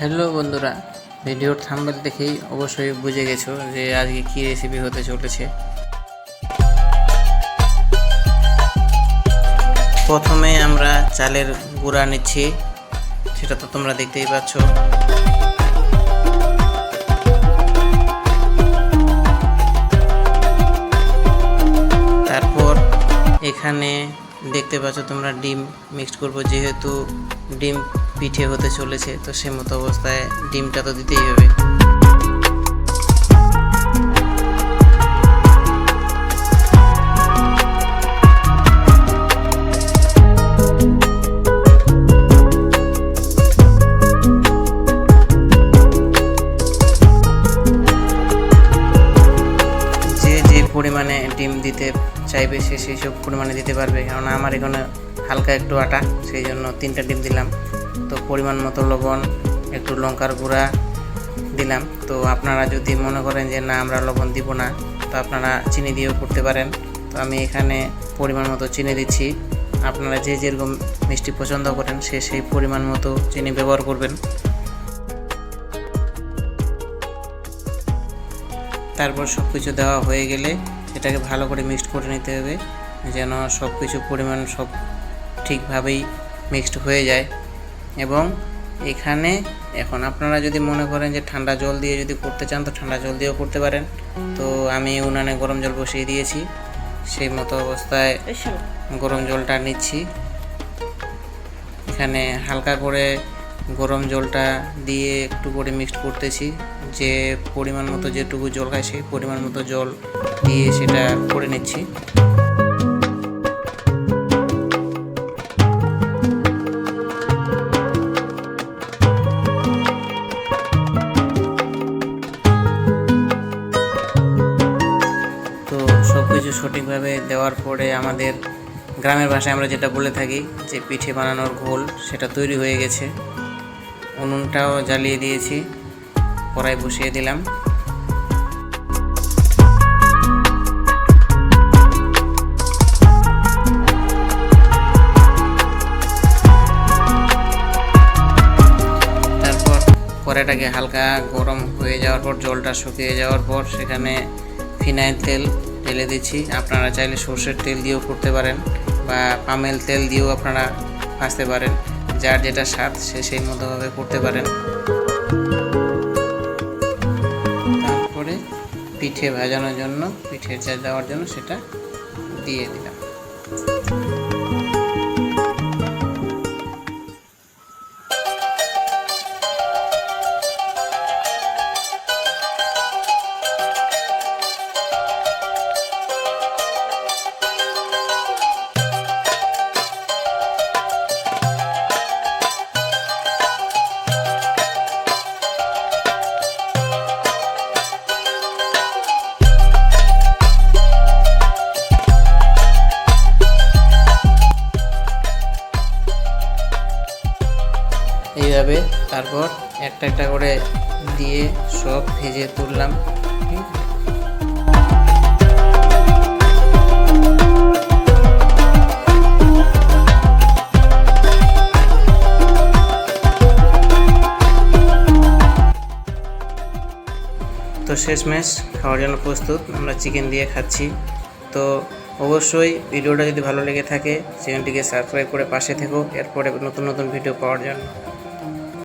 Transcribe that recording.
Hello বন্ধুরা, ভিডিওর thumbnail দেখেই অবশ্যই বুঝে গেছো যে আজকে কী রেসিপি হতে চলেছে। প্রথমে আমরা চালের গুঁড়া নিচ্ছি, সেটা তো তোমরা দেখতেই পাচ্ছ। তারপর এখানে দেখতে পাচ্ছ তোমরা ডিম মিক্সড করব, যেহেতু ডিম পিঠে হতে চলেছে, তো সে মতো অবস্থায় ডিমটা তো দিতেই হবে। পরিমাণে ডিম দিতে চাইবে, সে সেই সব পরিমাণে দিতে পারবে। কারণ আমার এখানে হালকা একটু আটা, সেই জন্য তিনটা ডিম দিলাম। তো পরিমাণ মতো লবণ, একটু লঙ্কার গুঁড়া দিলাম। তো আপনারা যদি মনে করেন যে, না, আমরা লবণ দিব না, তো আপনারা চিনি দিয়েও করতে পারেন। তো আমি এখানে পরিমাণ মতো চিনি দিচ্ছি। আপনারা যে যেরকম মিষ্টি পছন্দ করেন, সে সেই পরিমাণ মতো চিনি ব্যবহার করবেন। তারপর সব কিছু দেওয়া হয়ে গেলে এটাকে ভালো করে মিক্সড করে নিতে হবে, যেন সব কিছু পরিমাণ সব ঠিকভাবেই মিক্সড হয়ে যায়। এবং এখানে এখন আপনারা যদি মনে করেন যে ঠান্ডা জল দিয়ে যদি করতে চান তো ঠান্ডা জল দিয়েও করতে পারেন। তো আমি উনানে গরম জল বসিয়ে দিয়েছি। সেই মতো অবস্থায় গরম জলটা নিচ্ছি। এখানে হালকা করে গরম জলটা দিয়ে একটু করে মিক্সড করতেছি। যে পরিমাণ মতো যেটুকু জল খায় সেই পরিমাণ মতো জল দিয়ে সেটা করে নিচ্ছি। সঠিকভাবে দেওয়ার পরে আমাদের গ্রামের ভাষায় আমরা যেটা বলে থাকি, যে পিঠে বানানোর ঘোল, সেটা তৈরি হয়ে গেছে। উনুনটাও জ্বালিয়ে দিয়েছি, কড়াই বসিয়ে দিলাম। তারপর কড়াইটাকে হালকা গরম হয়ে যাওয়ার পর, জলটা শুকিয়ে যাওয়ার পর, সেখানে ফিনাইল তেল ঢেলে দিচ্ছি। আপনারা চাইলে সর্ষের তেল দিয়েও করতে পারেন বা পামেল তেল দিয়েও আপনারা ভাজতে পারেন। যার যেটা স্বাদ, সে সেই মতোভাবে করতে পারেন। তারপরে পিঠে ভাজানোর জন্য পিঠে চা দেওয়ার জন্য সেটা দিয়ে দিলাম। তারপর একটা একটা করে দিয়ে সব ভেজে তুললাম? তো শেষমেশ খাওয়ার জন্য প্রস্তুত, আমরা চিকেন দিয়ে খাচ্ছি তো অবশ্যই ভিডিওটা যদি ভালো লেগে থাকে চ্যানেলটিকে সাবস্ক্রাইব করে পাশে থেকো, এরপরে নতুন নতুন ভিডিও পাওয়ার জন্য